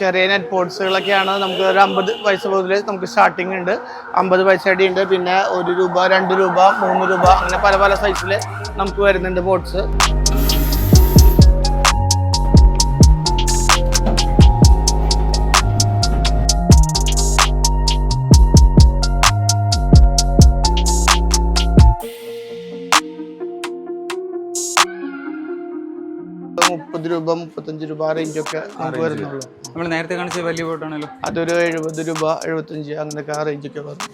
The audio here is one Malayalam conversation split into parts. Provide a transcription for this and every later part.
ചെറിയ നെറ്റ് പോട്ട്സുകളൊക്കെയാണ് നമുക്ക് ഒരു അമ്പത് പൈസ മുതൽ നമുക്ക് സ്റ്റാർട്ടിംഗ് ഉണ്ട്. അമ്പത് പൈസ അടി ഉണ്ട്. പിന്നെ ഒരു രൂപ രണ്ട് രൂപ മൂന്ന് രൂപ അങ്ങനെ പല പല സൈസിൽ നമുക്ക് വരുന്നുണ്ട് പോട്ട്സ് മുപ്പത് രൂപ മുപ്പത്തഞ്ച് രൂപ ആ റേഞ്ചൊക്കെ നമുക്ക് വരുന്നുള്ളൂ. നമ്മൾ നേരത്തെ കാണിച്ച വലിയ ബോട്ടാണല്ലോ അതൊരു എഴുപത് രൂപ എഴുപത്തഞ്ച് അങ്ങനെയൊക്കെ ആ റേഞ്ചൊക്കെ വരും.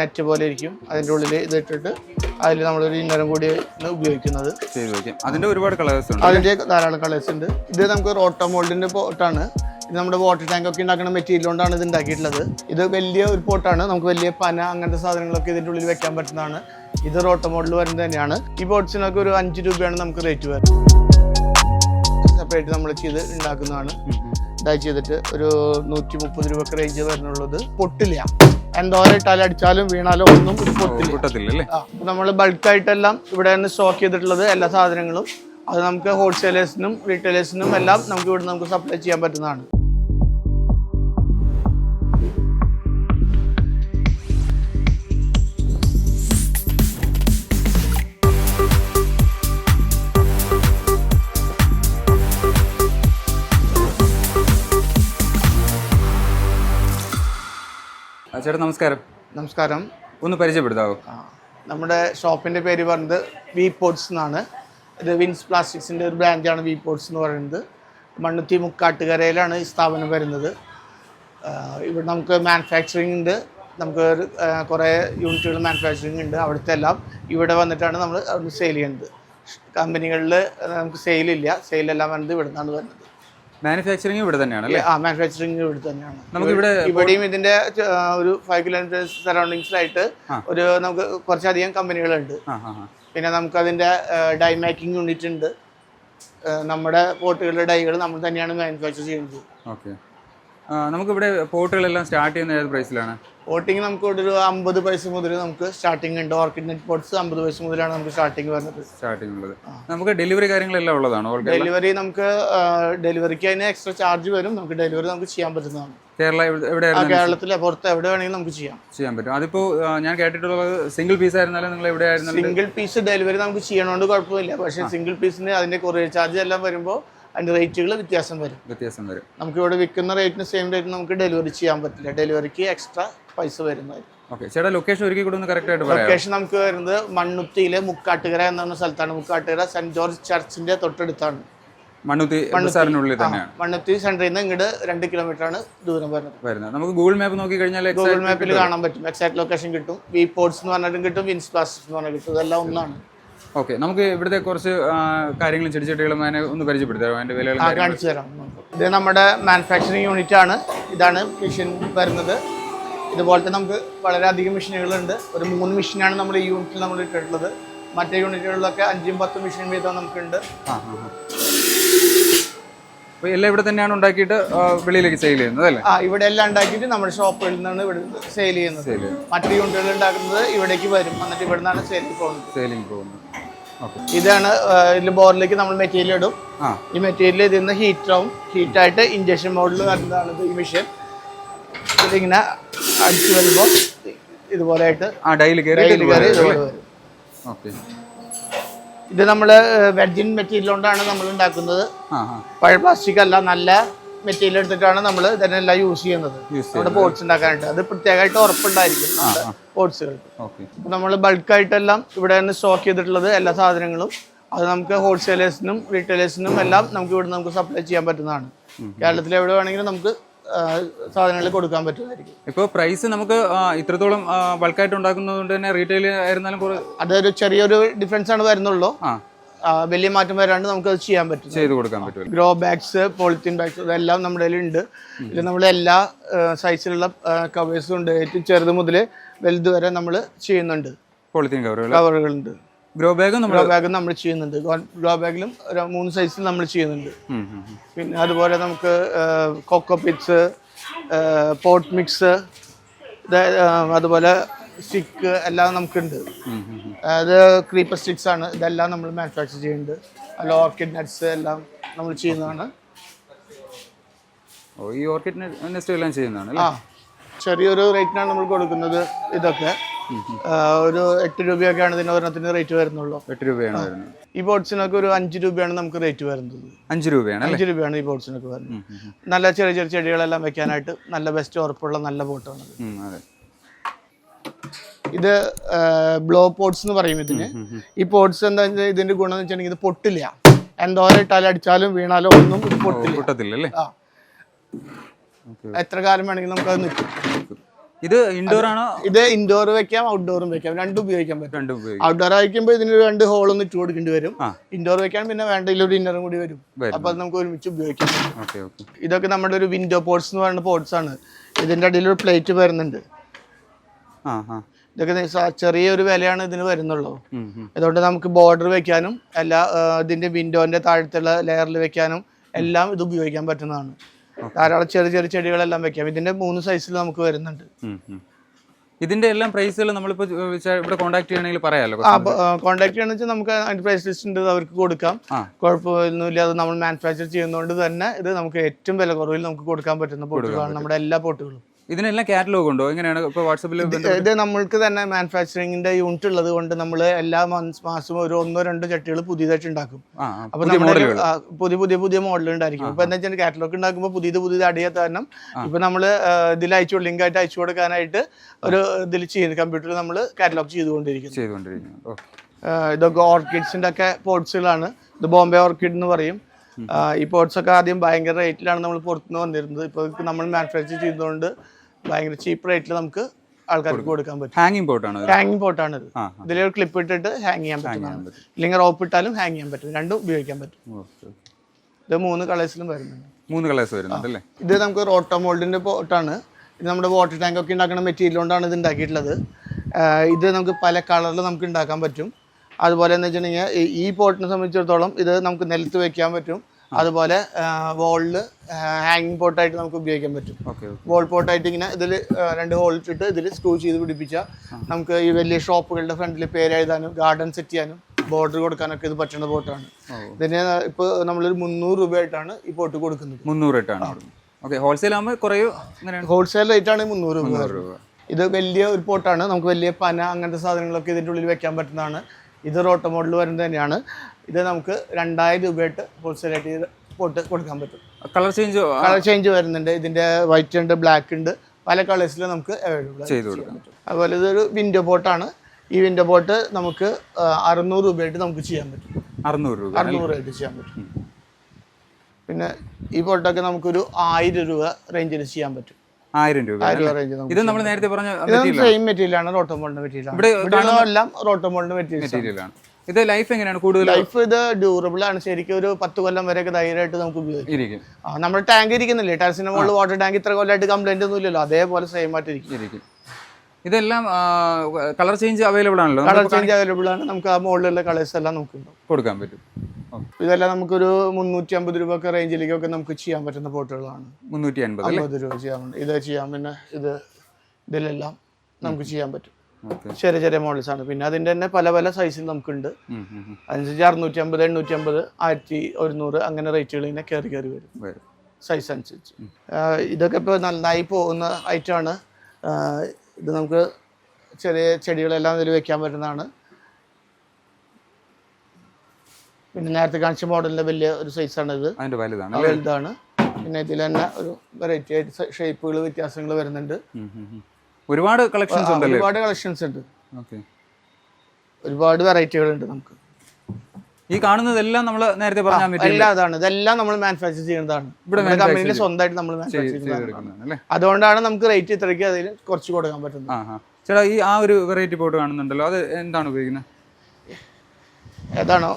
നെറ്റ് പോലെ ഇരിക്കും. അതിന്റെ ഉള്ളിൽ ഇത് ഇട്ടിട്ട് അതിൽ നമ്മളൊരു ഇന്നരം കൂടി ഉപയോഗിക്കുന്നത്. അതിന്റെ ഒരുപാട് കളേഴ്സ് ഉണ്ട് അതിന്റെ ധാരാളം കളേഴ്സ് ഉണ്ട്. ഇത് നമുക്ക് റോട്ടോ മോൾഡിന്റെ പോട്ടാണ് ഇത് നമ്മുടെ വാട്ടർ ടാങ്ക് ഒക്കെ ഉണ്ടാക്കുന്ന മെറ്റീരിയൽ കൊണ്ടാണ് ഇത് ഉണ്ടാക്കിയിട്ടുള്ളത്. ഇത് വലിയ ഒരു പോട്ടാണ് നമുക്ക് വലിയ പന അങ്ങനത്തെ സാധനങ്ങളൊക്കെ ഇതിന്റെ ഉള്ളിൽ വെക്കാൻ പറ്റുന്നതാണ്. ഇത് റോട്ടോ മോഡൽ വരുന്നത് തന്നെയാണ്. ഈ ബോട്ട്സിനൊക്കെ ഒരു അഞ്ച് രൂപയാണ് നമുക്ക് റേറ്റ് വരുന്നത്. സെപ്പറേറ്റ് നമ്മൾ ചെയ്ത് ഉണ്ടാക്കുന്നതാണ്. ഇതായി ചെയ്തിട്ട് ഒരു നൂറ്റി മുപ്പത് രൂപക്ക് റേഞ്ച് വരുന്നുള്ളത് പൊട്ടില്ല. എന്തോരം ഇട്ടാലും അടിച്ചാലും വീണാലും ഒന്നും പൊട്ടില്ല. നമ്മൾ ബൾക്കായിട്ടെല്ലാം ഇവിടെ നിന്ന് സ്റ്റോക്ക് ചെയ്തിട്ടുള്ളത് എല്ലാ സാധനങ്ങളും അത് നമുക്ക് ഹോൾസെയിലേഴ്സിനും റീറ്റെയിലേഴ്സിനും എല്ലാം നമുക്ക് ഇവിടെ നമുക്ക് സപ്ലൈ ചെയ്യാൻ പറ്റുന്നതാണ്. ചേട്ടാ നമസ്കാരം. നമസ്കാരം. ഒന്ന് പരിചയപ്പെടുത്താവോ? നമ്മുടെ ഷോപ്പിന്റെ പേര് പറയുന്നത് വി പോട്ട്സ് എന്നാണ്. ഇത് വിൻസ് പ്ലാസ്റ്റിക്സിന്റെ ഒരു ബ്രാൻഡാണ് വി പോട്ട്സ് എന്ന് പറയുന്നത്. മണ്ണുത്തി മുക്കാട്ടുകരയിലാണ് ഈ സ്ഥാപനം വരുന്നത്. ഇവിടെ നമുക്ക് മാനുഫാക്ചറിങ് ഉണ്ട്. നമുക്ക് കുറേ യൂണിറ്റുകൾ മാനുഫാക്ചറിങ് ഉണ്ട്. അവിടുത്തെ എല്ലാം ഇവിടെ വന്നിട്ടാണ് നമ്മൾ സെയിൽ ചെയ്യുന്നത്. കമ്പനികളിൽ നമുക്ക് സെയിലില്ല സെയിലെല്ലാം വരുന്നത് ഇവിടെ നിന്നാണ് വരുന്നത്. മാനുഫാക്ചറിങ് ഇവിടെ തന്നെയാണ് അല്ലേ? ആ മാനുഫാക്ചറിങ് ഇവിടെ തന്നെയാണ്. നമുക്ക് ഇവിടെ ഇവിടെയും ഇതിന്റെ ഒരു ഫൈവ് കിലോമീറ്റേഴ്സ് സറൗണ്ടിങ്സിലായിട്ട് ഒരു നമുക്ക് കുറച്ചധികം കമ്പനികളുണ്ട്. പിന്നെ നമുക്ക് അതിന്റെ ഡൈ മേക്കിംഗ് യൂണിറ്റ് ഉണ്ട്. നമ്മുടെ പോട്ടുകളുടെ ഡൈകൾ നമ്മൾ തന്നെയാണ് മാനുഫാക്ചർ ചെയ്യുന്നത്. ഓക്കെ നമുക്കിവിടെ പോട്ടുകളെല്ലാം സ്റ്റാർട്ട് ചെയ്യുന്ന ഏത് പ്രൈസിലാണ് പോട്ടിങ് നമുക്ക് ഇവിടെ ഒരു അമ്പത് പൈസ മുതൽ നമുക്ക് സ്റ്റാർട്ടിംഗ് ഉണ്ട്. ഓർക്കിഡ് നെറ്റ് പോട്ട്സ് അമ്പത് പൈസ മുതലാണ് നമുക്ക് സ്റ്റാർട്ടിംഗ് വരുന്നത്. സ്റ്റാർട്ടിംഗ് ഉള്ളത്. നമുക്ക് ഡെലിവറി കാര്യങ്ങളെല്ലാം ഉള്ളതാണ് ഡെലിവറി നമുക്ക് ഡെലിവറിക്ക് അതിന് എക്സ്ട്രാ ചാർജ് വരും. നമുക്ക് ഡെലിവറി നമുക്ക് ചെയ്യാൻ പറ്റുന്നതാണ്. കേരള എവിടെ- കേരളത്തിലെ പുറത്ത് എവിടെ വേണമെങ്കിലും നമുക്ക് ചെയ്യാം. ചെയ്യാൻ പറ്റും. അതിപ്പോ ഞാൻ കേട്ടിട്ടുള്ളത് സിംഗിൾ പീസ് ആയിരുന്നാലും നിങ്ങൾ എവിടെ ആയിരുന്നാലും സിംഗിൾ പീസ് ഡെലിവറി നമുക്ക് ചെയ്യണോണ്ട് കുഴപ്പമില്ല. പക്ഷേ സിംഗിൾ പീസിന് അതിന്റെ കൊറിയർ ചാർജ് എല്ലാം വരുമ്പോൾ അതിന്റെ റേറ്റുകൾ വ്യത്യാസം വരും. വ്യത്യാസം വരും. നമുക്ക് ഇവിടെ വിൽക്കുന്ന റേറ്റിന് സെയിം റേറ്റ് നമുക്ക് ഡെലിവറി ചെയ്യാൻ പറ്റില്ല. ഡെലിവറിക്ക് എക്സ്ട്രാ പൈസ വരുന്നതായിരിക്കും ഓക്കെ ചേട്ടാ ലൊക്കേഷൻ ഒരുക്കി കൂടെ കറക്റ്റ് ആയിട്ട് ലൊക്കേഷൻ നമുക്ക് വരുന്നത് മണ്ണുത്തിയിലെ മുക്കാട്ടുകര എന്ന പറഞ്ഞ സ്ഥലത്താണ്. മുക്കാട്ടുകര സെന്റ് ജോർജ് ചർച്ചിന്റെ തൊട്ടടുത്താണ്. മണ്ണുത്തി തന്നെയാണ്. മണ്ണുത്തി സെന്ററിൽ നിന്ന് ഇങ്ങോട്ട് രണ്ട് കിലോമീറ്റർ ആണ് ദൂരം വരുന്നത്. വരുന്നത്. നമുക്ക് ഗൂഗിൾ മാപ്പ് നോക്കി കഴിഞ്ഞാൽ ഗൂഗിൾ മാപ്പിൽ കാണാൻ പറ്റും. എക്സാക്ട് ലൊക്കേഷൻ കിട്ടും. വി പോർട്സ് എന്ന് പറഞ്ഞിട്ടും കിട്ടും വിൻസ് പ്ലാസ്റ്റിക്സ് എന്ന് പറഞ്ഞാൽ കിട്ടും. ഇതെല്ലാം ഒന്നാണ്. ഓക്കെ നമുക്ക് ഇവിടുത്തെ കുറച്ച് കാര്യങ്ങൾ കാര്യങ്ങളും ചെടിച്ചട്ടികളും അതിനെ ഒന്ന് പരിചയപ്പെടുത്താം. അതിന്റെ വിലകളും കാര്യങ്ങളും. കാണിച്ചു തരാം. ഇത് നമ്മുടെ മാനുഫാക്ചറിങ് യൂണിറ്റ് ആണ്. ഇതാണ് മെഷീൻ വരുന്നത്. ഇതുപോലത്തെ നമുക്ക് വളരെയധികം മെഷീനുകളുണ്ട് ഒരു മൂന്ന് മെഷീനാണ് നമ്മൾ ഈ യൂണിറ്റിൽ നമ്മൾ ഇട്ടിട്ടുള്ളത്. മറ്റേ യൂണിറ്റുകളിലൊക്കെ അഞ്ചും പത്തും മെഷീൻ വീതം നമുക്കുണ്ട്. ആ ആ ആ. അപ്പൊ എല്ലാം ഇവിടെ തന്നെയാണ് ഉണ്ടാക്കിയിട്ട് വെളിയിലേക്ക് സെയിൽ ചെയ്യുന്നത് അല്ലേ? ആ ഇവിടെ എല്ലാം ഉണ്ടാക്കിയിട്ട് നമ്മുടെ ഷോപ്പിൽ നിന്നാണ് ഇവിടെ സെയിൽ ചെയ്യുന്നത്. മറ്റു യൂണിറ്റുകൾ ഉണ്ടാക്കുന്നത് ഇവിടേക്ക് വരും. എന്നിട്ട് ഇവിടെ നിന്നാണ് സെയിലിംഗ് പോകുന്നത്. സെയിലിംഗ് പോകുന്നത്. ഇതാണ് ഇതിൽ ബോറിലേക്ക് നമ്മൾ മെറ്റീരിയൽ ഇടും. ഈ മെറ്റീരിയൽ ഇതിൽ നിന്ന് ഹീറ്റാവും ഹീറ്റായിട്ട് ഇഞ്ചക്ഷൻ മോഡിൽ വരുന്നതാണ് ഈ മെഷീൻ ഇതിങ്ങനെ അടിച്ചു വരുമ്പോൾ ഇതുപോലെ ആയിട്ട് ഇത് നമ്മൾ വെർജിൻ മെറ്റീരിയൽ കൊണ്ടാണ് നമ്മൾ ഉണ്ടാക്കുന്നത്. പഴയ പ്ലാസ്റ്റിക് അല്ല നല്ല മെറ്റീരിയൽ എടുത്തിട്ടാണ് നമ്മൾ ഇതിനെല്ലാം യൂസ് ചെയ്യുന്നത്. നമ്മുടെ പോട്ട്സ് ഉണ്ടാക്കാനായിട്ട്. അത് പ്രത്യേകമായിട്ട് ഉറപ്പുണ്ടായിരിക്കും നമ്മുടെ നമ്മൾ ബൾക്കായിട്ടെല്ലാം ഇവിടെ നിന്ന് സ്റ്റോക്ക് ചെയ്തിട്ടുള്ളത് എല്ലാ സാധനങ്ങളും അത് നമുക്ക് ഹോൾസെയിലേഴ്സിനും റീറ്റെയിലേഴ്സിനും എല്ലാം നമുക്ക് ഇവിടെ നമുക്ക് സപ്ലൈ ചെയ്യാൻ പറ്റുന്നതാണ്. കേരളത്തിൽ എവിടെ വേണമെങ്കിലും നമുക്ക് സാധനങ്ങൾ കൊടുക്കാൻ പറ്റുന്നതായിരിക്കും. ഇപ്പോൾ പ്രൈസ് നമുക്ക് ഇത്രത്തോളം ബൾക്കായിട്ട് ഉണ്ടാക്കുന്നത് കൊണ്ട് തന്നെ റീറ്റെയിൽ ആയിരുന്നാലും അതൊരു ചെറിയൊരു ഡിഫറൻസ് ആണ് വരുന്നുള്ളൂ. വലിയ മാറ്റം വരാണ്ട് നമുക്ക് അത് ചെയ്യാൻ പറ്റും. ചെയ്ത് കൊടുക്കാൻ പറ്റും. ഗ്രോ ബാഗ്സ് പോളിത്തീൻ ബാഗ്സ് ഇതെല്ലാം നമ്മുടെ കയ്യിൽ ഉണ്ട് ഇത് നമ്മൾ എല്ലാ സൈസിലുള്ള കവേഴ്സും ഉണ്ട്. ഏറ്റവും ചെറുത് മുതൽ വലുത് വരെ നമ്മൾ ചെയ്യുന്നുണ്ട്. പോളിത്തീൻ കവറുകൾ കവറുകളുണ്ട്. ഗ്രോ ബാഗും നമ്മൾ ഗ്രോ ബാഗും നമ്മൾ ചെയ്യുന്നുണ്ട്. ഗ്രോ ബാഗിലും ഒരു മൂന്ന് സൈസിൽ നമ്മൾ ചെയ്യുന്നുണ്ട്. പിന്നെ അതുപോലെ നമുക്ക് കൊക്കോ പിറ്റ്സ് പോട്ട് മിക്സ് അതുപോലെ സ്റ്റിക്ക് എല്ലാം നമുക്കുണ്ട്. അത് ക്രീപ്പർ സ്റ്റിക്സ് ആണ്. ഇതെല്ലാം നമ്മൾ മാനുഫാക്ചർ ചെയ്യുന്നുണ്ട്. അല്ല ഓർക്കിഡ് നട്ട്സ് എല്ലാം നമ്മൾ ചെയ്യുന്നതാണ്. ഓ ഈ ഓർക്കിഡ് നെസ്റ്റ് എല്ലാം ചെയ്യുന്നതാണ് ആ ചെറിയൊരു റേറ്റിനാണ് നമ്മൾ കൊടുക്കുന്നത് ഇതൊക്കെ. ഒരു എട്ട് രൂപയൊക്കെയാണ് ഇതിന് ഒരെണ്ണത്തിന് റേറ്റ് വരുന്നുള്ളൂ. എട്ട് രൂപയാണ് വരുന്നത്. ഈ ബോട്ട്സിനൊക്കെ ഒരു അഞ്ച് രൂപയാണ് നമുക്ക് റേറ്റ് വരുന്നത്. അഞ്ച് രൂപയാണ് അഞ്ച് രൂപയാണ് ഈ ബോട്ട്സിനൊക്കെ വരുന്നത്. നല്ല ചെറിയ ചെറിയ ചെടികളെല്ലാം വെക്കാനായിട്ട് നല്ല ബെസ്റ്റ് ഉറപ്പുള്ള നല്ല ബോട്ടാണ് അതെ. ഇത് ബ്ലോ പോട്ട്സ് എന്ന് പറയും ഇതിന്. ഈ പോട്ട്സ് എന്താ വെച്ചാൽ ഇതിന്റെ ഗുണം എന്ന് വെച്ചിട്ടുണ്ടെങ്കിൽ ഇത് പൊട്ടില്ല. എന്തോരം ഇട്ടാലും അടിച്ചാലും വീണാലും ഒന്നും ഇത് പൊട്ടില്ല. അല്ലേ? എത്ര കാലം വേണമെങ്കിലും നമുക്ക് അത് നിൽക്കും. ഇത് ഇൻഡോർ ആണോ? ഇത് ഇൻഡോർ വെക്കാം ഔട്ട്ഡോറും വെക്കാം. രണ്ടും ഉപയോഗിക്കാൻ പറ്റും. രണ്ടും ഉപയോഗിക്കും. ഔട്ട്ഡോർ ആയിരിക്കുമ്പോൾ ഇതിന് രണ്ട് ഹോളൊന്നും ഇട്ട് കൊടുക്കേണ്ടി വരും. ഇൻഡോർ വെക്കാൻ പിന്നെ വേണ്ട ഒരു ഇന്നറും കൂടി വരും. അപ്പൊ അത് നമുക്ക് ഒരുമിച്ച് ഉപയോഗിക്കാം. ഇതൊക്കെ നമ്മുടെ ഒരു വിൻഡോ പോർട്സ് എന്ന് പറയുന്ന പോർട്സ് ആണ്. ഇതിന്റെ അടിയിൽ ഒരു പ്ലേറ്റ് വരുന്നുണ്ട്. ഇതൊക്കെ ചെറിയൊരു വിലയാണ് ഇതിന് വരുന്നുള്ളൂ. അതുകൊണ്ട് നമുക്ക് ബോർഡർ വെക്കാനും എല്ലാ ഇതിന്റെ വിൻഡോന്റെ താഴത്തുള്ള ലെയറിൽ വെക്കാനും എല്ലാം ഇത് ഉപയോഗിക്കാൻ പറ്റുന്നതാണ്. ധാരാളം ചെറിയ ചെറിയ ചെടികളെല്ലാം വെക്കാം. ഇതിന്റെ മൂന്ന് സൈസിൽ നമുക്ക് വരുന്നുണ്ട്. ഇതിന്റെ എല്ലാം പ്രൈസുകൾ നമ്മളിപ്പോ ഇവിടെ കോൺടാക്ട് ചെയ്യണമെങ്കിൽ പറയാലോ കോൺടാക്ട് ചെയ്യണമെന്ന് വെച്ചാൽ നമുക്ക് അതിന്റെ പ്രൈസ് ലിസ്റ്റ് ഉണ്ട് അവർക്ക് കൊടുക്കാം. കുഴപ്പമൊന്നുമില്ല അത് നമ്മൾ മാനുഫാക്ചർ ചെയ്യുന്നതുകൊണ്ട് തന്നെ ഇത് നമുക്ക് ഏറ്റവും വില കുറവിൽ നമുക്ക് കൊടുക്കാൻ പറ്റുന്ന പോട്ടുകളാണ് നമ്മുടെ എല്ലാ പോട്ടുകളും. ഇതിനെല്ലാം കാറ്റലോഗ് ഉണ്ടോ? എങ്ങനെയാണ് ഇപ്പോൾ വാട്സപ്പിൽ ഇത് നമ്മൾക്ക് തന്നെ മാനുഫാക്ചറിങ്ങിന്റെ യൂണിറ്റ് ഉള്ളത് കൊണ്ട് നമ്മൾ എല്ലാ മന്ത്സ് മാസവും ഒരു ഒന്നോ രണ്ടോ ചട്ടികൾ പുതിയതായിട്ട് ഉണ്ടാക്കും. അപ്പൊ നമ്മുടെ പുതിയ പുതിയ പുതിയ മോഡൽ ഉണ്ടായിരിക്കും. ഇപ്പൊ എന്താ വെച്ചാൽ കാറ്റലോഗ് ഉണ്ടാക്കുമ്പോൾ പുതിയത് പുതിയത് അടിയാത്ത കാരണം ഇപ്പൊ നമ്മൾ ഇതിൽ അയച്ചു ലിങ്ക് ആയിട്ട് അയച്ചു കൊടുക്കാനായിട്ട് ഒരു ഇതിൽ ചെയ്യുന്നു കമ്പ്യൂട്ടറിൽ നമ്മൾ കാറ്റലോഗ് ചെയ്തുകൊണ്ടിരിക്കും ചെയ്തുകൊണ്ടിരിക്കുന്നു. ഇതൊക്കെ ഓർക്കിഡ്സിന്റെ ഒക്കെ പോട്ട്സുകളാണ് ഇത് ബോംബെ ഓർക്കിഡ് എന്ന് പറയും. ഈ പോട്ട്സ് ഒക്കെ ആദ്യം ഭയങ്കര റേറ്റിലാണ് നമ്മൾ പുറത്തുനിന്ന് വന്നിരുന്നത്. ഇപ്പോൾ നമ്മൾ മാനുഫാക്ചർ ചെയ്തുകൊണ്ട് ഭയങ്കര ചീപ്പ് റേറ്റിൽ നമുക്ക് ആൾക്കാർക്ക് കൊടുക്കാൻ പറ്റും. ഹാങ്ങിങ് പോട്ടാണ് ഹാങ്ങിങ് പോട്ടാണ് ഇത് ഇതിലൊരു ക്ലിപ്പ് ഇട്ടിട്ട് ഹാങ് ചെയ്യാൻ പറ്റും. ഇല്ലെങ്കിൽ റോപ്പ് ഇട്ടാലും ഹാങ് ചെയ്യാൻ പറ്റും. രണ്ടും ഉപയോഗിക്കാൻ പറ്റും. ഇത് മൂന്ന് കളേഴ്സിലും വരുന്നുണ്ട്. മൂന്ന് കളേഴ്സ് വരുന്നുണ്ട് അല്ലേ ഇത് നമുക്ക് റോട്ടോ മോൾഡിന്റെ പോട്ടാണ്. ഇത് നമ്മുടെ വാട്ടർ ടാങ്ക് ഒക്കെ ഉണ്ടാക്കുന്ന മെറ്റീരിയൽ കൊണ്ടാണ് ഇത് ഉണ്ടാക്കിയിട്ടുള്ളത്. ഇത് നമുക്ക് പല കളറിൽ നമുക്ക് ഉണ്ടാക്കാൻ പറ്റും. അതുപോലെ എന്ന് വെച്ചിട്ടുണ്ടെങ്കിൽ ഈ പോട്ടിനെ സംബന്ധിച്ചിടത്തോളം ഇത് നമുക്ക് നിലത്ത് വെക്കാൻ പറ്റും. അതുപോലെ വോളിൽ ഹാങ്ങിങ് പോട്ടായിട്ട് നമുക്ക് ഉപയോഗിക്കാൻ പറ്റും. വോൾ പോട്ടായിട്ട് ഇങ്ങനെ ഇതിൽ രണ്ട് ഹോൾ ഇട്ടിട്ട് ഇതിൽ സ്ക്രൂ ചെയ്ത് പിടിപ്പിച്ചാൽ നമുക്ക് ഈ വലിയ ഷോപ്പുകളുടെ ഫ്രണ്ടിൽ പേര് എഴുതാനും ഗാർഡൻ സെറ്റ് ചെയ്യാനും ബോർഡർ കൊടുക്കാനൊക്കെ ഇത് പറ്റുന്ന പോട്ടാണ്. ഇതിന് ഇപ്പോൾ നമ്മളൊരു മുന്നൂറ് രൂപയായിട്ടാണ് ഈ പോട്ട് കൊടുക്കുന്നത്. മുന്നൂറ് ഓക്കെ ഹോൾസെയിൽ ആകുമ്പോൾ ഹോൾസെയിൽ റേറ്റ് ആണ് മുന്നൂറ് രൂപ. ഇത് വലിയ ഒരു പോട്ടാണ്. നമുക്ക് വലിയ പന അങ്ങനത്തെ സാധനങ്ങളൊക്കെ ഇതിന്റെ ഉള്ളിൽ വെക്കാൻ പറ്റുന്നതാണ്. ഇത് ഓട്ടോ മോഡൽ വരുന്നത് തന്നെയാണ്. ഇത് നമുക്ക് രണ്ടായിരം രൂപയായിട്ട് ഹോൾസെയിൽ ആയിട്ട് ഇത് പോട്ട് കൊടുക്കാൻ പറ്റും. കളർ ചേഞ്ച് കളർ ചേഞ്ച് വരുന്നുണ്ട്. ഇതിന്റെ വൈറ്റ് ഉണ്ട് ബ്ലാക്ക് ഉണ്ട്. പല കളേഴ്സിൽ നമുക്ക് അവൈലബിൾ ചെയ്ത് കൊടുക്കാൻ പറ്റും അതുപോലെ ഇതൊരു വിൻഡോ ബോട്ടാണ് ഈ വിൻഡോ ബോട്ട് നമുക്ക് അറുന്നൂറ് രൂപയായിട്ട് നമുക്ക് ചെയ്യാൻ പറ്റും. അറുന്നൂറ് രൂപ അറുന്നൂറ് ആയിട്ട് ചെയ്യാൻ പറ്റും. പിന്നെ ഈ ബോട്ടൊക്കെ നമുക്കൊരു ആയിരം രൂപ റേഞ്ചിൽ ചെയ്യാൻ പറ്റും. ആയിരം രൂപ ഇത് നമ്മൾ നേരത്തെ പറഞ്ഞ സെയിം മെറ്റീരിയൽ ആണ്. റോട്ടോമോളിന്റെ മെറ്റീരിയൽ ഇവിടെ എല്ലാം റോട്ടോമോളിന്റെ മെറ്റീരിയൽ മെറ്റീരിയലാണ് ഇത് ലൈഫ് എങ്ങനെയാണ്? കൂടുതൽ ലൈഫ് ഇത് ഡ്യൂറബിൾ ആണ്. ശരിക്കും ഒരു പത്ത് കൊല്ലം വരെയൊക്കെ ധൈര്യമായിട്ട് നമുക്ക് ഉപയോഗിക്കാം. നമ്മുടെ ടാങ്ക് ഇരിക്കുന്നില്ലേ? മുകളിൽ വാട്ടർ ടാങ്ക് ഇത്ര കൊല്ലമായിട്ട് കംപ്ലൈന്റ് ഒന്നും ഇല്ലല്ലോ അതേപോലെ സെയിം ആയിട്ട് ഇരിക്കും. ഇതെല്ലാം കളർ ചേഞ്ച് അവൈലബിൾ ആണല്ലോ? കളർ ചേഞ്ച് അവൈലബിൾ ആണ്. നമുക്ക് ആ മുകളിലുള്ള കളേഴ്സ് എല്ലാം നമുക്ക് കൊടുക്കാൻ പറ്റും. ഇതെല്ലാം നമുക്കൊരു മുന്നൂറ്റി അമ്പത് രൂപ ഒക്കെ റേഞ്ചിലേക്കൊക്കെ നമുക്ക് ചെയ്യാൻ പറ്റുന്ന പോട്ടുകളാണ്. മുന്നൂറ്റി അൻപത് അല്ലേ? അമ്പത് രൂപ ചെയ്യാൻ ഇത് ചെയ്യാം. പിന്നെ ഇത് ഇതിലെല്ലാം നമുക്ക് ചെയ്യാൻ പറ്റും. ചെറിയ ചെറിയ മോഡൽസ് ആണ്. പിന്നെ അതിന്റെ തന്നെ പല പല സൈസിൽ നമുക്കുണ്ട്. അനുസരിച്ച് അറുന്നൂറ്റി അമ്പത് എണ്ണൂറ്റി അമ്പത് ആയിരത്തി ഒരുന്നൂറ് അങ്ങനെ റേറ്റുകൾ ഇങ്ങനെ കയറി കയറി വരും. സൈസ് അനുസരിച്ച്. ഇതൊക്കെ ഇപ്പോൾ നന്നായി പോകുന്ന ഐറ്റമാണ്. ഇത് നമുക്ക് ചെറിയ ചെടികളെല്ലാം ഇതിൽ വെക്കാൻ പറ്റുന്നതാണ്. പിന്നെ നേരത്തെ കാണിച്ച മോഡലിന്റെ വലിയ ഒരു സൈസാണ് ഇത്. വലുതാണ് പിന്നെ ഇതിൽ തന്നെ ഒരു വെറൈറ്റി ആയിട്ട് ഷേപ്പുകൾ വ്യത്യാസങ്ങൾ വരുന്നുണ്ട്. ഒരുപാട് കളക്ഷൻസ് ഒരുപാട് കളക്ഷൻസ് ഉണ്ട്. ഒരുപാട് വെറൈറ്റികൾ ഉണ്ട് നമുക്ക്. ഈ കാണുന്നതെല്ലാം നമ്മൾ നേരത്തെ പറഞ്ഞ എല്ലാം അതാണ് ഇതെല്ലാം നമ്മൾ മാനുഫാക്ചർ ചെയ്യുന്നതാണ്. ഇവിടെ കമ്പനിയിൽ സ്വന്തമായിട്ട് നമ്മൾ മാനുഫാക്ചർ അതുകൊണ്ടാണ് നമുക്ക് റേറ്റ് ഇത്രയ്ക്ക് അതിൽ കുറച്ച് കൊടുക്കാൻ പറ്റുന്നത്. ചേട്ടാ ഈ ആ ഒരു വെറൈറ്റി പോട്ട് കാണുന്നുണ്ടല്ലോ. അത് എന്താണ് ഉപയോഗിക്കുന്നത്? ഏതാണോ?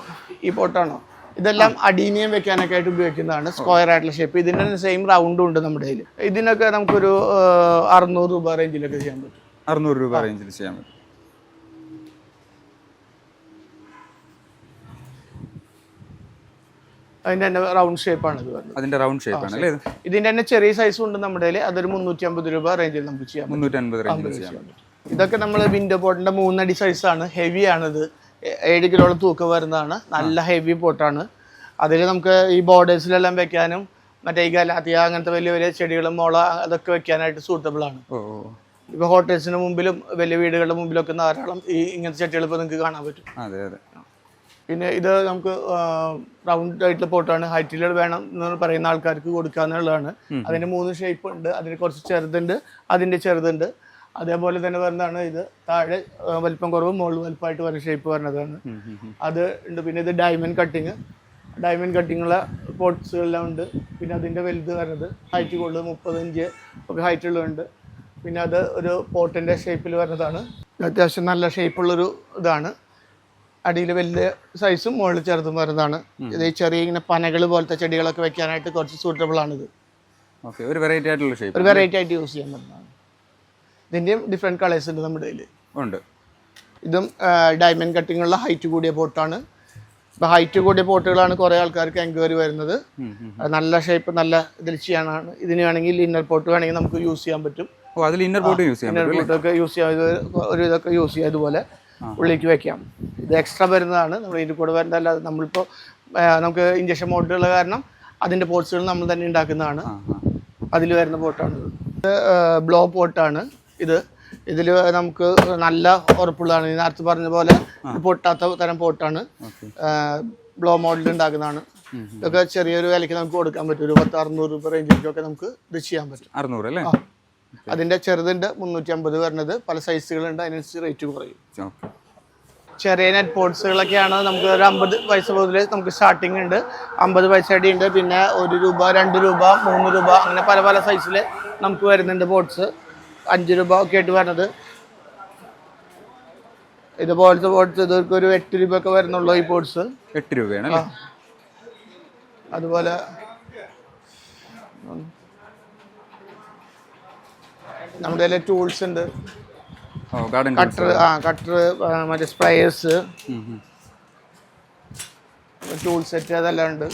ഈ പോട്ടാണോ ഇതെല്ലാം അഡീനിയം വെക്കാനൊക്കെ ആയിട്ട് ഉപയോഗിക്കുന്നതാണ് സ്ക്വയർ ആയിട്ടുള്ള ഷേപ്പ് ഇതിന്റെ സെയിം റൗണ്ടും ഉണ്ട് നമ്മുടെ കയ്യിൽ ഇതിനൊക്കെ നമുക്കൊരു അറുന്നൂറ് രൂപ റേഞ്ചിലൊക്കെ ചെയ്യാൻ പറ്റും. അറുന്നൂറ് രൂപ റേഞ്ചിൽ ചെയ്യാൻ പറ്റും. അതിന്റെ തന്നെ റൗണ്ട് ഷേപ്പാണ് ഇത് വരുന്നത്. അതിന്റെ റൗണ്ട് ഷേപ്പ് ആണ് അല്ലേ ഇത് ഇതിന്റെ തന്നെ ചെറിയ സൈസ് ഉണ്ട് നമ്മുടെ കയ്യിൽ അതൊരു മുന്നൂറ്റി അമ്പത് രൂപ റേഞ്ചിൽ നമുക്ക് ചെയ്യാം മുന്നൂറ്റി അൻപത് റേഞ്ചിൽ ചെയ്യാൻ പറ്റും. ഇതൊക്കെ നമ്മൾ വിൻഡോ പോട്ടിന്റെ മൂന്നടി സൈസാണ് ഹെവി ആണിത്. ഏഴ് കിലോളം തൂക്കം വരുന്നതാണ്. നല്ല ഹെവി പോട്ടാണ് അതിൽ നമുക്ക് ഈ ബോർഡേഴ്സിലെല്ലാം വെക്കാനും മറ്റേ ഈ ഗലാത്തിയ അങ്ങനത്തെ വലിയ വലിയ ചെടികളും മുള അതൊക്കെ വെക്കാനായിട്ട് സൂട്ടബിൾ ആണ്. ഓ ഓ. ഇപ്പോൾ ഹോട്ടൽസിന് മുമ്പിലും വലിയ വീടുകളുടെ മുമ്പിലൊക്കെ ധാരാളം ഈ ഇങ്ങനത്തെ ചെടികൾ ഇപ്പോൾ നിങ്ങൾക്ക് കാണാൻ പറ്റും. അതെ അതെ. പിന്നെ ഇത് നമുക്ക് റൗണ്ട് ആയിട്ടുള്ള പോട്ടാണ് ഹൈറ്റിൽ വേണം എന്ന് പറയുന്ന ആൾക്കാർക്ക് കൊടുക്കാന്നുള്ളതാണ് അതിന് മൂന്ന് ഷേപ്പ് ഉണ്ട്. അതിന് കുറച്ച് ചെറുതുണ്ട്. അതിന്റെ ചെറുതുണ്ട്. അതേപോലെ തന്നെ വരുന്നതാണ് ഇത് താഴെ വലിപ്പം കുറവ് മുകളിൽ വലിപ്പമായിട്ട് വരുന്ന ഷേപ്പ് വരുന്നതാണ് ഉം. അത് ഉണ്ട്. പിന്നെ ഇത് ഡയമണ്ട് കട്ടിങ് ഡയമണ്ട് കട്ടിങ്ങുള്ള പോട്ട്സുകളെല്ലാം ഉണ്ട്. പിന്നെ അതിന്റെ വലുത് വരുന്നത് ഹൈറ്റ് കൂടുതൽ മുപ്പത് ഇഞ്ച് ഒക്കെ ഹൈറ്റ് ഉള്ളതുണ്ട്. പിന്നെ അത് ഒരു പോട്ടിന്റെ ഷേപ്പിൽ വരുന്നതാണ് അത്യാവശ്യം നല്ല ഷേപ്പുള്ളൊരു ഇതാണ്. അടിയിൽ വലിയ സൈസും മുകളിൽ ചെറുതും വരുന്നതാണ് ഇത് ചെറിയ ഇങ്ങനെ പനകൾ പോലത്തെ ചെടികളൊക്കെ വെക്കാനായിട്ട് കുറച്ച് സൂട്ടബിൾ ആണിത്. ഇത് ഒരു വെറൈറ്റി ആയിട്ടുള്ള ഷേപ്പ് ഒരു വെറൈറ്റി ആയിട്ട് യൂസ് ചെയ്യാൻ പറ്റുന്നതാണ്. ഇതിന്റെയും ഡിഫറെന്റ് കളേഴ്സ് ഉണ്ട് നമ്മുടെ ഇതിൽ ഉണ്ട്. ഇതും ഡയമണ്ട് കട്ടിങ്ങുള്ള ഹൈറ്റ് കൂടിയ പോട്ടാണ് ഇപ്പൊ ഹൈറ്റ് കൂടിയ പോട്ടുകളാണ് കുറേ ആൾക്കാർക്ക് എൻക്വയറി വരുന്നത്. നല്ല ഷേപ്പ് നല്ല ഇതിൽ ചെയ്യാനാണ്. ഇതിന് വേണമെങ്കിൽ ഇന്നർ പോട്ട് വേണമെങ്കിൽ നമുക്ക് യൂസ് ചെയ്യാൻ പറ്റും. അതിൽ ഇന്നർ പോട്ട് യൂസ് ചെയ്യാം ഇന്നർ പോട്ടൊക്കെ യൂസ് ചെയ്യാം. ഇത് ഒരു ഇതൊക്കെ യൂസ് ചെയ്യാം ഇതുപോലെ. ഉള്ളിലേക്ക് വെക്കാം. ഇത് എക്സ്ട്രാ വരുന്നതാണ്. നമ്മൾ ഇതിന്റെ കൂടെ വരുന്നതല്ല നമ്മളിപ്പോൾ നമുക്ക് ഇഞ്ചക്ഷൻ മോട്ടുള്ള കാരണം അതിന്റെ പോർട്സുകൾ നമ്മൾ തന്നെ ഉണ്ടാക്കുന്നതാണ്. അതിൽ വരുന്ന പോട്ടാണ് ഇത്. ബ്ലോ പോട്ടാണ് ഇത്. ഇതിൽ നമുക്ക് നല്ല ഉറപ്പുള്ളതാണ്. ഈ നേരത്തെ പറഞ്ഞ പോലെ പൊട്ടാത്ത തരം പോട്ടാണ് ബ്ലോ മോഡൽ ഉണ്ടാക്കുന്നതാണ്. ഇതൊക്കെ ചെറിയൊരു വിലയ്ക്ക് നമുക്ക് കൊടുക്കാൻ പറ്റും. ഒരു പത്ത് അറുന്നൂറ് രൂപ റേഞ്ചിലേക്കൊക്കെ നമുക്ക് ഇത് ചെയ്യാൻ പറ്റും. അറുന്നൂറ് അല്ലേ? ആ. അതിന്റെ ചെറുതുണ്ട് മുന്നൂറ്റി അമ്പത് വരുന്നത് പല സൈസുകളുണ്ട് അതിനനുസരിച്ച് റേറ്റ് കുറയും. ചെറിയ നെറ്റ് പോട്ട്സുകളൊക്കെയാണ് നമുക്ക് ഒരു അമ്പത് പൈസ മുതൽ നമുക്ക് സ്റ്റാർട്ടിംഗ് ഉണ്ട്. അമ്പത് പൈസ അടി ഉണ്ട്. പിന്നെ ഒരു രൂപ രണ്ട് രൂപ മൂന്ന് രൂപ അങ്ങനെ പല പല സൈസിൽ നമുക്ക് വരുന്നുണ്ട് ബോട്ട്സ് അഞ്ച് രൂപ ഒക്കെ ആയിട്ട് വരുന്നത് ഇതുപോലത്തെ ബോട്ട്സ് ഇതൊക്കെ ഒരു എട്ട് രൂപ ഒക്കെ വരുന്നുള്ളൂ ഈ ബോട്ട്സ് എട്ട് രൂപയാണ് അതുപോലെ നമ്മുടെ കയ്യിൽ ടൂൾസ് ഉണ്ട്. കട്ടർ ആ കട്ടർ മറ്റേ സ്പ്രേയേഴ്സ് ടൂൾ സെറ്റ് അതെല്ലാം ഉണ്ട്.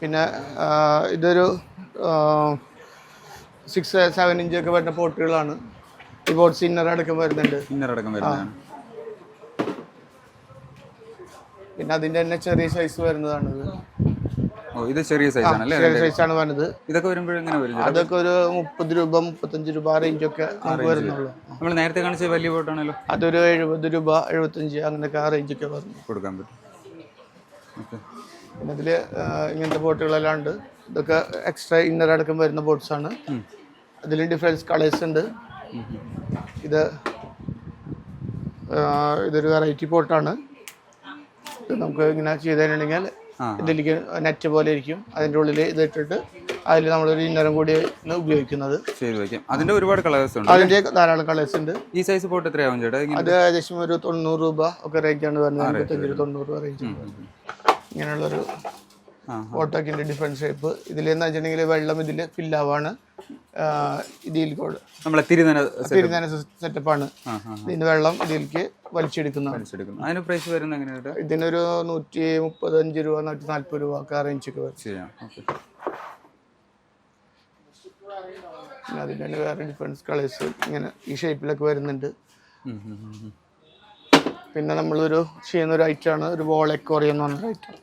പിന്നെ ഇതൊരു സിക്സ് സെവൻ ഇഞ്ച് ഒക്കെ വരുന്ന പോട്ടുകളാണ്. ഈ ബോട്ട്സ് ഇന്നർ അടക്കം വരുന്നുണ്ട്. ഇന്നർ അടക്കം വരുന്നതാണ്. പിന്നെ അതിന്റെ തന്നെ ചെറിയ സൈസ് വരുന്നതാണിത്. ഇത് ചെറിയ സൈസ് ആണ് ചെറിയ സൈസാണ് വരുന്നത് ഇതൊക്കെ വരുമ്പോൾ എങ്ങനെ വരും? അതൊക്കെ ഒരു മുപ്പത് രൂപ മുപ്പത്തഞ്ച് രൂപ റേഞ്ച് ഒക്കെ വരുന്നുള്ളൂ. നമ്മൾ നേരത്തെ കാണിച്ച വലിയ ബോട്ടാണല്ലോ അതൊരു എഴുപത് രൂപ എഴുപത്തഞ്ച് അങ്ങനെയൊക്കെ ആ റേഞ്ചൊക്കെ വരുന്നു കൊടുക്കാൻ പറ്റും. പിന്നെ ഇതിൽ ഇങ്ങനത്തെ ബോട്ടുകളെല്ലാം ഉണ്ട്. ഇതൊക്കെ എക്സ്ട്രാ ഇന്നർ അടക്കം വരുന്ന ബോട്ട്സ് ആണ്. അതിൽ ഡിഫറൻസ് കളേഴ്സ് ഉണ്ട്. ഇത് ഇതൊരു വെറൈറ്റി പോട്ടാണ് ഇത് നമുക്ക് ഇങ്ങനെ ചെയ്തിട്ടുണ്ടെങ്കിൽ ആ. ഇതിലേക്ക് നെറ്റ് പോലെ ഇരിക്കും. അതിന്റെ ഉള്ളിൽ ഇത് ഇട്ടിട്ട് അതിൽ നമ്മളൊരു ഇന്നറും കൂടി ഉപയോഗിക്കുന്നത്. അതിന്റെ ഒരുപാട് കളേഴ്സ് ഉണ്ട് അതിന്റെ ധാരാളം കളേഴ്സ് ഉണ്ട്. ഈ സൈസ് പോട്ട് എത്രയാവും ചേട്ടാ? അത് ഏകദേശം ഒരു തൊണ്ണൂറ് രൂപ ഒക്കെ റേഞ്ചാണ് വരുന്നത്. തൊണ്ണൂറ് രൂപ റേഞ്ച് ഇങ്ങനെയുള്ളൊരു ഓട്ടോക്കിന്റെ ഡിഫറെന്റ് ഷേപ്പ് ഇതിലെന്ന് വെച്ചിട്ടുണ്ടെങ്കിൽ വെള്ളം ഇതിൽ ഫില്ലാവാണ് ഇതിൽ കൂടെ നമ്മളെ തിരുനന തിരുനാന സെറ്റപ്പാണ് ഇതിന് വെള്ളം ഇതിലേക്ക് വലിച്ചെടുക്കുന്നു. അതിന് പ്രൈസ് വരുന്നത് എങ്ങനെയാണ് ഇതിനൊരു നൂറ്റി മുപ്പത്തഞ്ച് രൂപ നൂറ്റി നാല്പത് രൂപ ഒക്കെ അറേഞ്ച് വരും. അതിന്റെ തന്നെ വേറെ ഡിഫറൻസ് കളേഴ്സ് ഇങ്ങനെ ഈ ഷേപ്പിലൊക്കെ വരുന്നുണ്ട്. പിന്നെ നമ്മളൊരു ചെയ്യുന്ന ഒരു ഐറ്റമാണ് ഒരു വോൾ പറഞ്ഞ എന്ന് പറഞ്ഞൊരു ഐറ്റം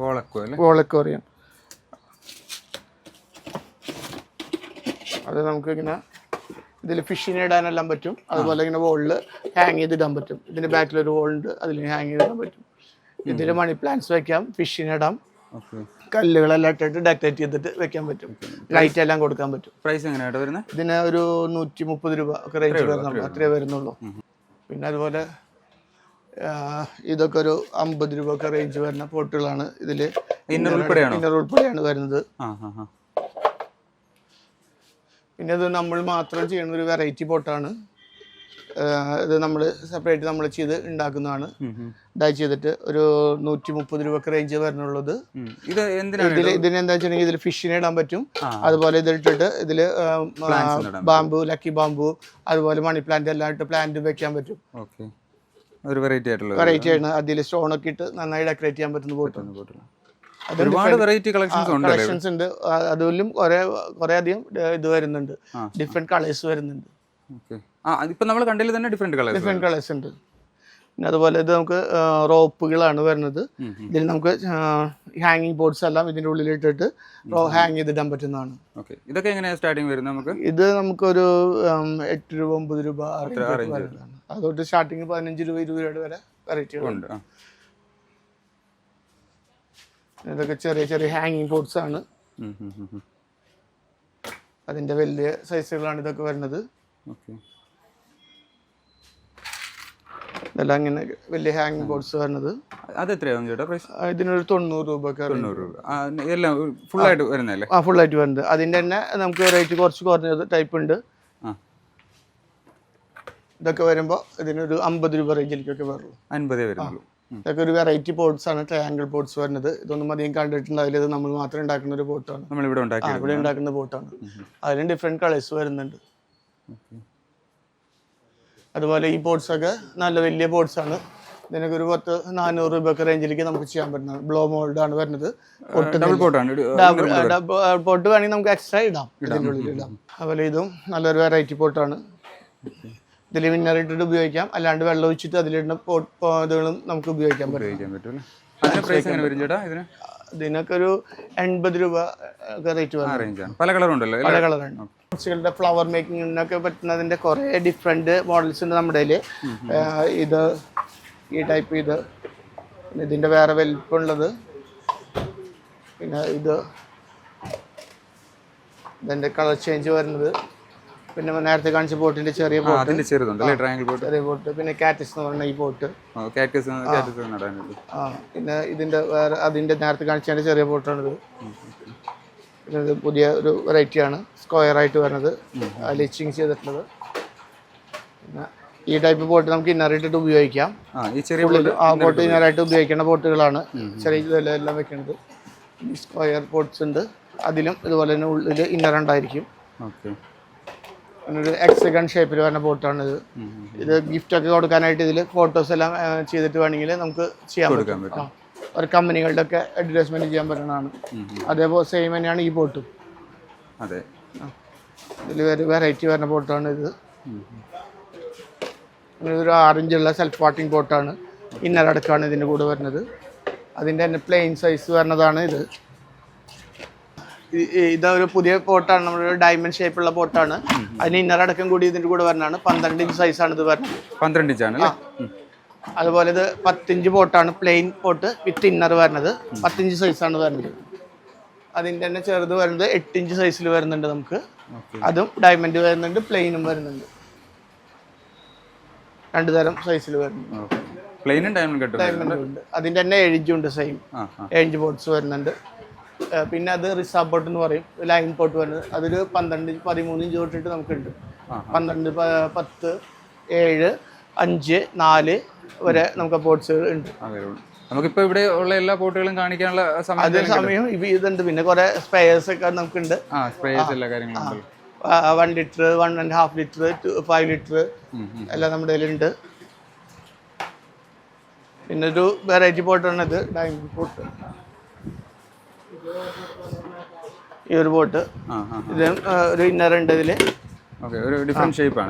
വോളക്കോ അല്ലേ? വോൾ എക്കോറിയം അത് നമുക്ക് ഇങ്ങനെ ഇതിൽ ഫിഷിനെ ഇടാനെല്ലാം പറ്റും. അതുപോലെ ഇങ്ങനെ വോളിൽ ഹാങ് ചെയ്തിടാൻ പറ്റും. ഇതിന്റെ ബാക്കിൽ ഒരു വോളുണ്ട് അതിൽ ഹാങ് ചെയ്തിടാൻ പറ്റും. ഇതിൽ മണി പ്ലാന്റ്സ് വെക്കാം ഫിഷിനെ ഇടാം. കല്ലുകളെല്ലാം ഇട്ടിട്ട് ഡെക്കറേറ്റ് ചെയ്തിട്ട് വെക്കാൻ പറ്റും. ലൈറ്റ് എല്ലാം കൊടുക്കാൻ പറ്റും. പ്രൈസ് എങ്ങനെയായിട്ട് വരുന്നത്? ഇതിന് ഒരു നൂറ്റി മുപ്പത് രൂപ ഒക്കെ റേറ്റ് വരുന്നുള്ളൂ. അത്രേ വരുന്നുള്ളൂ. പിന്നെ അതുപോലെ ഇതൊക്കെ ഒരു അമ്പത് രൂപ ഒക്കെ റേഞ്ച് വരുന്ന പോട്ടുകളാണ് ഇതിൽ ഇന്നർ ഉൾപ്പെടെയാണോ? ഇന്നർ ഉൾപ്പെടെയാണ് വരുന്നത്. പിന്നെ ഇത് നമ്മൾ മാത്രം ചെയ്യുന്ന ഒരു വെറൈറ്റി പോട്ടാണ്. ഇത് നമ്മൾ സെപ്പറേറ്റ് നമ്മൾ ചെയ്ത് ഉണ്ടാക്കുന്നതാണ്. ഡൈ ചെയ്തിട്ട് ഒരു നൂറ്റി മുപ്പത് രൂപക്ക് റേഞ്ച് വരുന്നുള്ളത്. ഇത് ഇതിൽ ഇതിന് എന്താ വെച്ചിട്ടുണ്ടെങ്കിൽ ഇതിൽ ഫിഷിനെ ഇടാൻ പറ്റും. അതുപോലെ ഇതിലിട്ടിട്ട് ഇതിൽ ബാമ്പു ലക്കി ബാമ്പു അതുപോലെ മണി പ്ലാന്റ് എല്ലാം ഇട്ട് പ്ലാന്റ് വെക്കാൻ പറ്റും. ഓക്കെ ഒരു വെറൈറ്റി ആയിട്ടുള്ള വെറൈറ്റി ആണ് അതിൽ സ്റ്റോൺ ഒക്കെ ഇട്ട് നന്നായി ഡെക്കറേറ്റ് ചെയ്യാൻ പറ്റുന്ന ബോട്ട് ബോട്ടിൽ ഒരുപാട് വെറൈറ്റി കളക്ഷൻസ് ഉണ്ട് കളക്ഷൻസ് ഉണ്ട്. അതിലും കുറേ കുറേ അധികം ഇത് വരുന്നുണ്ട്. ഡിഫറെന്റ് കളേഴ്സ് വരുന്നുണ്ട്. ഓക്കെ ആ അതിപ്പോൾ നമ്മൾ കണ്ടതിൽ തന്നെ ഡിഫറെന്റ് കളേഴ്സ് ഡിഫറെന്റ് കളേഴ്സ് ഉണ്ട്. പിന്നെ അതുപോലെ ഇത് നമുക്ക് റോപ്പുകളാണ് വരുന്നത്. ഇതിൽ നമുക്ക് ഹാങ്ങിങ് ബോർഡ്സ് എല്ലാം ഇതിന്റെ ഉള്ളിൽ ഇട്ടിട്ട് ഹാങ് ചെയ്തിടാൻ പറ്റുന്നതാണ്. ഇതൊക്കെ എങ്ങനെയാണ് സ്റ്റാർട്ടിങ് വരുന്നത് നമുക്ക്? ഇത് നമുക്കൊരു ഒരു എട്ട് രൂപ ഒമ്പത് രൂപ അതുകൊണ്ട് സ്റ്റാർട്ടിങ് പതിനഞ്ച് രൂപ ഇരുപത് രൂപയുടെ വരെ വെറൈറ്റികളുണ്ട് ഇതൊക്കെ ചെറിയ ചെറിയ ഹാങ്ങിങ് ബോർഡ്സ് ആണ്. അതിന്റെ വലിയ സൈസുകളാണ് ഇതൊക്കെ വരുന്നത്. ഓക്കെ ഇതെല്ലാം ഇങ്ങനെ വലിയ ഹാങ് ബോർഡ്സ് വരുന്നത് അത് എത്രയാവും ചേട്ടാ പ്രൈസ് ഇതിനൊരു തൊണ്ണൂറ് രൂപ. തൊണ്ണൂറ് രൂപ. എല്ലാം ഫുൾ ആയിട്ട് വരുന്നല്ലേ ആ ഫുൾ ആയിട്ട് വരുന്നത്. അതിന്റെ തന്നെ നമുക്ക് റേറ്റ് കുറച്ച് കുറഞ്ഞത് ടൈപ്പ് ഉണ്ട്. ഇതൊക്കെ വരുമ്പോൾ ഇതിനൊരു അമ്പത് രൂപ റേഞ്ചിലേക്കൊക്കെ വരുള്ളൂ അൻപതേ വരുന്നുള്ളൂ ഉം. ഇതൊക്കെ ഒരു വെറൈറ്റി പോട്ട്സ് ആണ് ട്രയാങ്കിൾ പോട്ട്സ് വരുന്നത്. ഇതൊന്നും അധികം കണ്ടിട്ടുണ്ടാവില്ല ഇത് നമ്മൾ മാത്രം ഉണ്ടാക്കുന്ന ഒരു ബോട്ടാണ് ആ ഇവിടെ ഉണ്ടാക്കുന്ന ബോട്ടാണ് അതിലും ഡിഫറെന്റ് കളേഴ്സ് വരുന്നുണ്ട്. അതുപോലെ ഈ ബോർഡ്സ് ഒക്കെ നല്ല വലിയ ബോർഡ്സ് ആണ്. ഇതിനൊക്കെ ഒരു പത്ത് നാനൂറ് രൂപയൊക്കെ റേഞ്ചിലേക്ക് നമുക്ക് ചെയ്യാൻ പറ്റുന്നതാണ് ബ്ലോ മോൾഡ് ആണ് വരുന്നത്. ഡബിൾ പോട്ട് വേണമെങ്കിൽ നമുക്ക് എക്സ്ട്രാ ഇടാം. ഇതിന്റെ ഉള്ളിൽ ഇടാം. അതുപോലെ ഇതും നല്ലൊരു വെറൈറ്റി പോട്ടാണ് ഇതിൽ വിന്നർ ഇട്ടിട്ട് ഉപയോഗിക്കാം. അല്ലാണ്ട് വെള്ളം ഒഴിച്ചിട്ട് അതിലിടുന്ന ഇതുകളും നമുക്ക് ഉപയോഗിക്കാൻ പറ്റും. ഇതിനൊക്കെ ഒരു എൺപത് രൂപ റേറ്റ് പല കളറുണ്ടല്ലോ പല കളറാണ് കുറച്ചുകളുടെ ഫ്ലവർ മേക്കിങ്ങിനൊക്കെ പറ്റുന്നതിന്റെ കുറേ ഡിഫറെന്റ് മോഡൽസ് ഉണ്ട് നമ്മുടെ കയ്യിൽ ഇത് ഈ ടൈപ്പ് ഇത്. ഇതിന്റെ വേറെ വലിപ്പമുള്ളത് പിന്നെ ഇത് ഇതിന്റെ കളർ ചേഞ്ച് വരുന്നത്. പിന്നെ നേരത്തെ കാണിച്ച ബോട്ടിന്റെ ചെറിയ ബോട്ട്. ചെറിയ ബോട്ട്. പിന്നെ കാറ്റസ് എന്ന് പറഞ്ഞ ഈ ബോട്ട്. പിന്നെ ഇതിന്റെ വേറെ അതിന്റെ നേരത്തെ കാണിച്ചതിന്റെ ചെറിയ ബോട്ടാണിത്. പിന്നെ ഇത് പുതിയ ഒരു വെറൈറ്റിയാണ് സ്ക്വയർ ആയിട്ട് വരുന്നത് ലിച്ചിങ് ചെയ്തിട്ടുള്ളത്. പിന്നെ ഈ ടൈപ്പ് ബോട്ട് നമുക്ക് ഇന്നറിയിട്ടിട്ട് ഉപയോഗിക്കാം. ആ ബോട്ട് ഇന്നറായിട്ട് ഉപയോഗിക്കേണ്ട ബോട്ടുകളാണ് ചെറിയ വിലയെല്ലാം എല്ലാം വെക്കുന്നത് സ്ക്വയർ ബോട്ട്സ് ഉണ്ട്. അതിലും ഇതുപോലെ തന്നെ ഉള്ളിൽ ഇന്നർ ഉണ്ടായിരിക്കും. ഒരു എക്സഗൺ ഷേപ്പിൽ വരുന്ന ബോട്ടാണ് ഇത് ഇത് ഗിഫ്റ്റ് ഒക്കെ കൊടുക്കാനായിട്ട് ഇതിൽ ഫോട്ടോസ് എല്ലാം ചെയ്തിട്ട് വേണമെങ്കിൽ നമുക്ക് ചെയ്യാൻ പറ്റും. ഒരു കമ്പനികളുടെ ഒക്കെ അഡ്വർടൈസ്മെന്റ് ചെയ്യാൻ പറ്റുന്നതാണ്. അതേപോലെ സെയിം തന്നെയാണ് ഈ ബോട്ടും. അതെ. ഇതിൽ വേറെ വെറൈറ്റി വരുന്ന ബോട്ടാണ് ഇത്. ഒരു ഇതൊരു ആറിഞ്ചുള്ള സെൽഫ് വാട്ടിംഗ് ബോട്ടാണ്. ഇന്നർ അടക്കാണ് ഇതിന്റെ കൂടെ വരുന്നത്. അതിന്റെ തന്നെ പ്ലെയിൻ സൈസ് വരുന്നതാണ് ഇത്. ഇതാ ഒരു ഇതൊരു പുതിയ ബോട്ടാണ്. നമ്മുടെ ഡയമണ്ട് ഷേപ്പുള്ള ബോട്ടാണ്. അതിന് ഇന്നർ അടക്കം കൂടി ഇതിന്റെ കൂടെ വരുന്നതാണ്. പന്ത്രണ്ട് ഇഞ്ച് സൈസാണ് ഇത് വരുന്നത്. പന്ത്രണ്ട് ഇഞ്ചാണ്. അതുപോലെ ഇത് പത്തിഞ്ച് പോട്ടാണ് പ്ലെയിൻ പോട്ട് വിത്ത് ഇന്നർ വരുന്നത്. പത്തിഞ്ച് സൈസാണ് വരുന്നത്. അതിന്റെ തന്നെ ചെറുത് വരുന്നത് എട്ടിഞ്ച് സൈസിൽ വരുന്നുണ്ട് നമുക്ക്. അതും ഡയമണ്ട് വരുന്നുണ്ട് പ്ലെയിനും വരുന്നുണ്ട്. രണ്ട് തരം സൈസിൽ വരുന്നുണ്ട്. പ്ലെയിനും ഡയമണ്ട് കട്ടും ഡയമണ്ട് ഉണ്ട്. അതിന്റെ തന്നെ ഏഴിഞ്ചുണ്ട് സെയിം ഏഴിഞ്ച് ബോട്ട്സ് വരുന്നുണ്ട്. പിന്നെ അത് റിസാബ് ബോട്ട് എന്ന് പറയും. ലൈൻ പോട്ട് വരുന്നത്. അതൊരു പന്ത്രണ്ട് പതിമൂന്ന് ഇഞ്ച് തൊട്ടിട്ട് നമുക്കുണ്ട്. ഉണ്ട് പന്ത്രണ്ട് പത്ത് ഏഴ് അഞ്ച് നാല് വരെ നമുക്ക് ബോട്ട്സ് ഉണ്ട്. നമുക്കിപ്പോ ഇവിടെ ഉള്ള എല്ലാ ബോട്ടുകളും കാണിക്കാനുള്ള സമയം അതേ സമയം ഇപ്പൊ ഇതുണ്ട്. പിന്നെ കുറെ സ്പെയേഴ്സ് ഒക്കെ നമുക്കുണ്ട്. എല്ലാ കാര്യങ്ങളും one litre one and half litre five litre. എല്ലാം നമ്മുടെ കയ്യിലുണ്ട്. പിന്നെ ഒരു വെറൈറ്റി പോട്ടാണ് ഇത്. ഡയമണ്ട് ബോട്ട് ഈ ഒരു ബോട്ട് ഇത് ഒരു ഇന്നർ ഉണ്ട് ഇതിൽ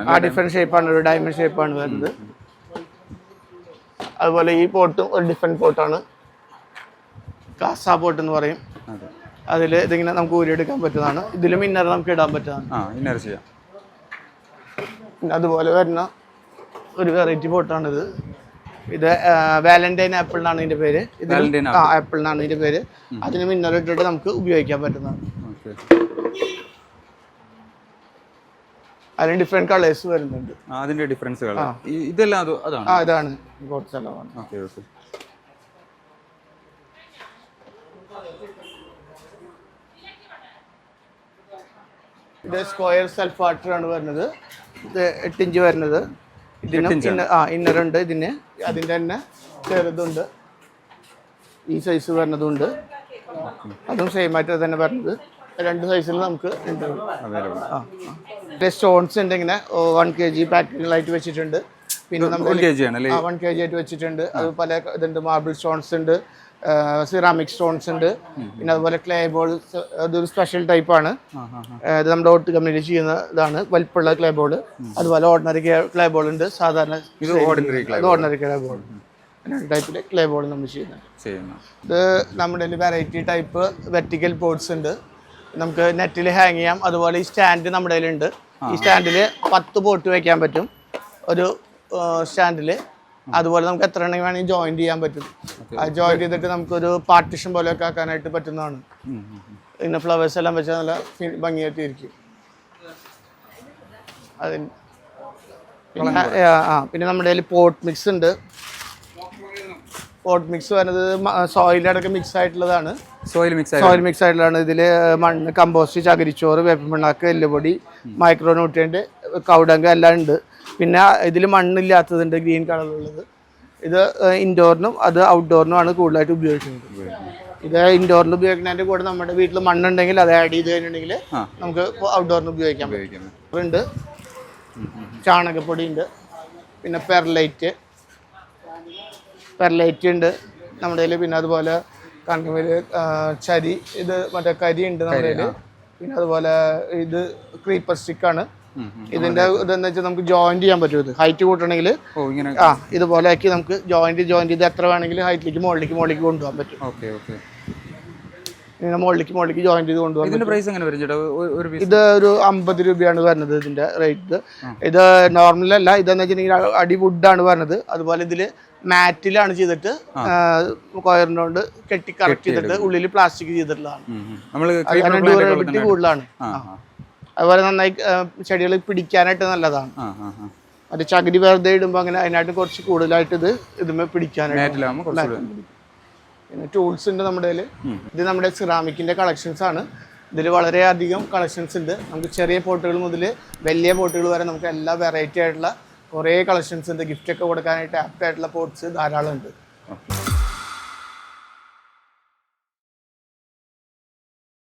ആ. ഡിഫറെന്റ് ഷേപ്പാണ് ഒരു ഡയമണ്ട് ഷേപ്പാണ് വരുന്നത്. അതുപോലെ ഈ പോട്ടും ഒരു ഡിഫറെന്റ് പോട്ടാണ് കാസ പോട്ട് എന്ന് പറയും. അതെ. അതിൽ ഇതിങ്ങനെ നമുക്ക് ഊരിയെടുക്കാൻ പറ്റുന്നതാണ്. ഇതിലും ഇന്നർ നമുക്ക് ഇടാൻ പറ്റുന്നതാണ്. ഇന്നർ ചെയ്യാം. പിന്നെ അതുപോലെ വരുന്ന ഒരു വെറൈറ്റി പോട്ടാണിത് ഇത് വാലന്റൈൻ ആപ്പിൾ എന്നാണ് ഇതിന്റെ പേര്. ഇത് ആ ആപ്പിൾ എന്നാണ് ഇതിന്റെ പേര്. അതിന് ഇന്നർ ഇട്ടിട്ട് നമുക്ക് ഉപയോഗിക്കാൻ പറ്റുന്നതാണ്. അതിന് ഡിഫറെന്റ് കളേഴ്സ് വരുന്നുണ്ട്. അതിന്റെ ഡിഫറൻസ് ഇതെല്ലാം അതാണ്. ആ ഇതാണ്. ആണ് ഓക്കെ ഓക്കെ. ഇത് സ്ക്വയർ സെൽഫ് വാട്ടർ ആണ് വരുന്നത്. ഇത് എട്ട് ഇഞ്ച് വരുന്നത്. ഇതിന് ആ ഇന്നർ ഉണ്ട് ഇതിന്. അതിന്റെ തന്നെ ചെറുതുണ്ട്. ഈ സൈസ് വരുന്നതുണ്ട്. അതും സെയിം ആയിട്ട് തന്നെ വരുന്നത്. രണ്ട് സൈസിൽ നമുക്ക് ഉണ്ട് ആ. സ്റ്റോൺസ് ഉണ്ട് ഇങ്ങനെ വൺ കെ ജി പാക്കിങ്ങിലായിട്ട് വെച്ചിട്ടുണ്ട്. പിന്നെ നമ്മൾ വൺ കെ ജി ആയിട്ട് വെച്ചിട്ടുണ്ട്. അത് പല ഇതുണ്ട് മാർബിൾ സ്റ്റോൺസ് ഉണ്ട് സിറാമിക് സ്റ്റോൺസ് ഉണ്ട്. പിന്നെ അതുപോലെ ക്ലേ ബോൾസ് അതൊരു സ്പെഷ്യൽ ടൈപ്പാണ് ഇത് നമ്മുടെ ഓട്ട് കമ്പനി ചെയ്യുന്ന ഇതാണ് വലിപ്പുള്ള ക്ലേ ബോൾ അതുപോലെ ഓർഡിനറി ക്ലേ ബോൾ ഉണ്ട് സാധാരണ ഓർഡിനറി ക്ലേ ബോൾ രണ്ട് ടൈപ്പിലെ ക്ലേ ബോൾ നമ്മൾ ചെയ്യുന്നത്. ചെയ്യുന്നു ഇത് നമ്മുടെ വെറൈറ്റി ടൈപ്പ് വെർട്ടിക്കൽ പോർട്സ് ഉണ്ട്. നമുക്ക് നെറ്റിൽ ഹാങ് ചെയ്യാം. അതുപോലെ ഈ സ്റ്റാൻഡ് നമ്മുടെ കയ്യിലുണ്ട്. ഈ സ്റ്റാൻഡിൽ പത്ത് പോട്ട് വെക്കാൻ പറ്റും. ഒരു സ്റ്റാൻഡിൽ അതുപോലെ നമുക്ക് എത്ര എണ്ണം വേണമെങ്കിൽ ജോയിൻ ചെയ്യാൻ പറ്റും. ആ ജോയിൻ ചെയ്തിട്ട് നമുക്കൊരു പാർട്ടിഷൻ പോലെയൊക്കെ ആക്കാനായിട്ട് പറ്റുന്നതാണ്. പിന്നെ ഫ്ലവേഴ്സ് എല്ലാം വെച്ചാൽ നല്ല ഭംഗിയായിട്ടിരിക്കും ഭംഗിയായിട്ട് ഇരിക്കും. അതിന് പിന്നെ ആ, ആ പിന്നെ നമ്മുടെ കയ്യിൽ പോട്ട് മിക്സ് ഉണ്ട്. പോട്ട് മിക്സ് വരുന്നത് സോയിലടക്കം മിക്സ് ആയിട്ടുള്ളതാണ്. സോയിൽ മിക്സ് സോയിൽ മിക്സ് ആയിട്ടുള്ളതാണ്. ഇതിൽ മണ്ണ് കമ്പോസ്റ്റ് ചകിരിച്ചോറ് വേപ്പിമണ്ണാക്ക് എല്ലുപൊടി മൈക്രോ ന്യൂട്രിയന്റ് കൗഡങ്ക എല്ലാം ഉണ്ട്. പിന്നെ ഇതിൽ മണ്ണില്ലാത്തതുണ്ട് ഗ്രീൻ കളറുള്ളത് ഇത് ഇൻഡോറിനും അത് ഔട്ട്ഡോറിനുമാണ് കൂടുതലായിട്ട് ഉപയോഗിക്കുന്നത്. ഇത് ഇൻഡോറിൽ ഉപയോഗിക്കുന്നതിന്റെ കൂടെ നമ്മുടെ വീട്ടിൽ മണ്ണുണ്ടെങ്കിൽ അത് ആഡ് ചെയ്ത് കഴിഞ്ഞിട്ടുണ്ടെങ്കിൽ നമുക്ക് ഔട്ട്ഡോറിന് ഉപയോഗിക്കാം. ഉണ്ട്. ചാണകപ്പൊടി ഉണ്ട്. പിന്നെ പെർലൈറ്റ് പെർലൈറ്റ് ഉണ്ട്. നമ്മുടെ കയ്യിൽ പിന്നെ അതുപോലെ കണ്ണൂര് ചരി ഇത് മറ്റേ കരി ഉണ്ട് നമ്മുടെ പിന്നെ അതുപോലെ ഇത് ക്രീപ്പർ സ്റ്റിക്ക് ഉം. ഇതിന്റെ ഇതെന്ന് വെച്ചാൽ നമുക്ക് ജോയിന്റ് ചെയ്യാൻ പറ്റും ഇത്. ഹൈറ്റ് കൂട്ടണമെങ്കിൽ ഇങ്ങനെ ആ ഇതുപോലെ ആക്കി നമുക്ക് ജോയിന്റ് ജോയിന്റ് ചെയ്ത് എത്ര വേണമെങ്കിലും ഹൈറ്റിലേക്ക് മുകളിലേക്ക് മുകളിലേക്ക് കൊണ്ടുപോകാൻ പറ്റും. Okay okay. ഇങ്ങനെ മുകളിലേക്ക് മുകളിലേക്ക് ജോയിന്റ് ചെയ്ത് കൊണ്ടുപോകാം ഇതിന്റെ പ്രൈസ് എങ്ങനെ വരും ഇത് ഒരു അമ്പത് രൂപയാണ് വരുന്നത് ഇതിന്റെ റേറ്റ് ഇത് നോർമൽ അല്ല. ഇതെന്ന് വെച്ചിട്ടുണ്ടെങ്കിൽ അടി വുഡാണ് വരുന്നത്. അതുപോലെ ഇതിൽ മാറ്റിലാണ് ചെയ്തിട്ട് കൊയറിനോണ്ട് കെട്ടി കറക്റ്റ് ചെയ്തിട്ട് ഉള്ളിൽ പ്ലാസ്റ്റിക് ചെയ്തിട്ടുള്ളതാണ്. ഡ്യൂറബിലിറ്റി കൂടുതലാണ്. അതുപോലെ നന്നായി ചെടികൾ പിടിക്കാനായിട്ട് നല്ലതാണ്. മറ്റേ ചകിരി വെറുതെ ഇടുമ്പോൾ അങ്ങനെ അതിനായിട്ട് കുറച്ച് കൂടുതലായിട്ട് ഇത് ഇതുമേ പിടിക്കാനായിട്ട് പിന്നെ ടൂൾസ് ഉണ്ട് നമ്മുടെ ഇത് നമ്മുടെ സിറാമിക്കിന്റെ കളക്ഷൻസ് ആണ്. ഇതിൽ വളരെയധികം കളക്ഷൻസ് ഉണ്ട്. നമുക്ക് ചെറിയ പോട്ടുകൾ മുതൽ വലിയ പോട്ടുകൾ വരെ നമുക്ക് എല്ലാ വെറൈറ്റി ആയിട്ടുള്ള കുറേ കളക്ഷൻസ് ഉണ്ട്. ഗിഫ്റ്റ് ഒക്കെ കൊടുക്കാനായിട്ട് ആപ്റ്റ് ആയിട്ടുള്ള പോട്ട്സ് ധാരാളം ഉണ്ട്